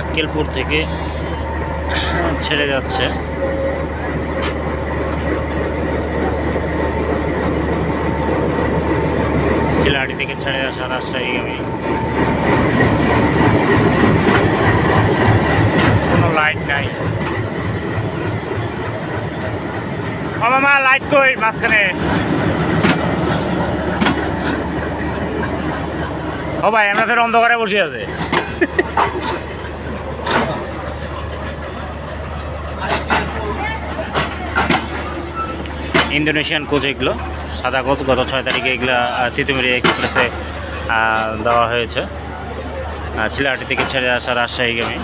আক্কেলপুর থেকে ছেড়ে যাচ্ছে। চিলাহাটি থেকে ছেড়ে আসা রাজশাহী আমি কোনো লাইট নাই। মামা লাইট কই? মাঝখানে। ও ভাই আমাদের অন্ধকারে বসে আছে। ইন্দোনেশিয়ান কোচ এগুলো, সাদা কোচ গত ছয় তারিখে এগুলো তিতুমিরি এক্সপ্রেসে দেওয়া হয়েছে। চিলাহাটি থেকে ছেড়ে আসা রাজশাহীগামী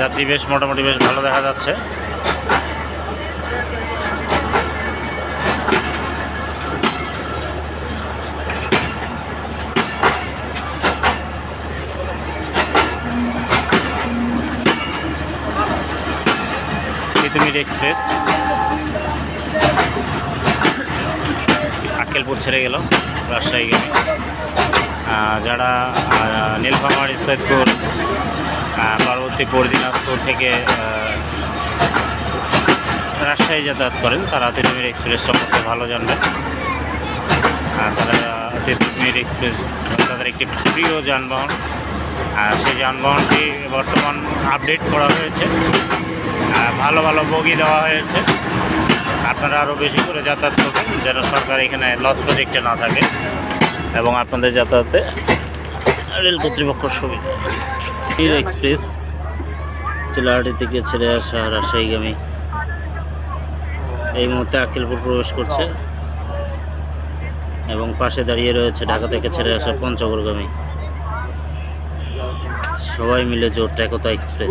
যাত্রী বেশ, মোটামুটি বেশ ভালো দেখা যাচ্ছে। তিতুমির এক্সপ্রেস। আক্কেলপুর ছেড়ে গেল রাজশাহী গেলে যারা নীলফামারী সৈয়দপুর আহ, পার্বতীপুর দিনাজপুর থেকে রাজশাহী যাতায়াত করেন তারা তিতুমির এক্সপ্রেস সম্পর্কে ভালো জানবেন। তারা তিতুমির এক্সপ্রেস তাদের একটি প্রিয় যানবাহন। আর সেই যানবাহনটি বর্তমান আপডেট করা হয়েছে। ভালো ভালো বগি দেওয়া হয়েছে। আপনারা আরও বেশি করে যাতায়াত করবেন, যেন সরকার এখানে লস প্রজেক্টে না থাকে এবং আপনাদের যাতায়াতে রেল কর্তৃপক্ষ সুবিধা। নীল এক্সপ্রেস চিলাহাটি থেকে ছেড়ে আসা রাজশাহীগামী। এই মুহূর্তে আকিলপুর প্রবেশ করছে এবং পাশে দাঁড়িয়ে রয়েছে ঢাকা থেকে ছেড়ে আসা পঞ্চগড়গামী। সবাই মিলে জোট একতা এক্সপ্রেস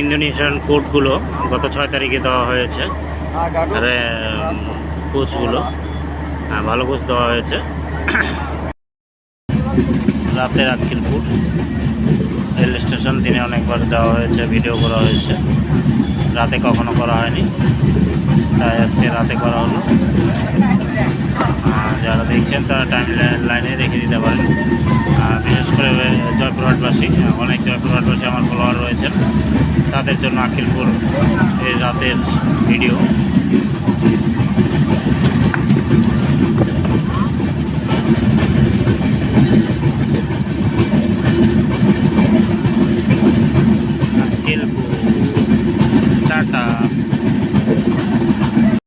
ইন্দোনেশিয়ান কোডগুলো গত ছয় তারিখে দেওয়া হয়েছে। হ্যাঁ কোচগুলো। হ্যাঁ, ভালো কোচ দেওয়া হয়েছে। রাতের আকিলপুর রেল স্টেশন দিনে অনেকবার দেওয়া হয়েছে ভিডিও করা হয়েছে। রাতে কখনো করা হয়নি। তাই আজকে রাতে করা হলো। দেখছেন তারা টাইম লাইনে রেখে দিতে পারেন। আর বিশেষ করে জয়পুরহাটবাসী অনেক জয়পুরহাটবাসী আমার ফলোয়ার রয়েছেন। তাদের জন্য আখিলপুর এই রাতের ভিডিও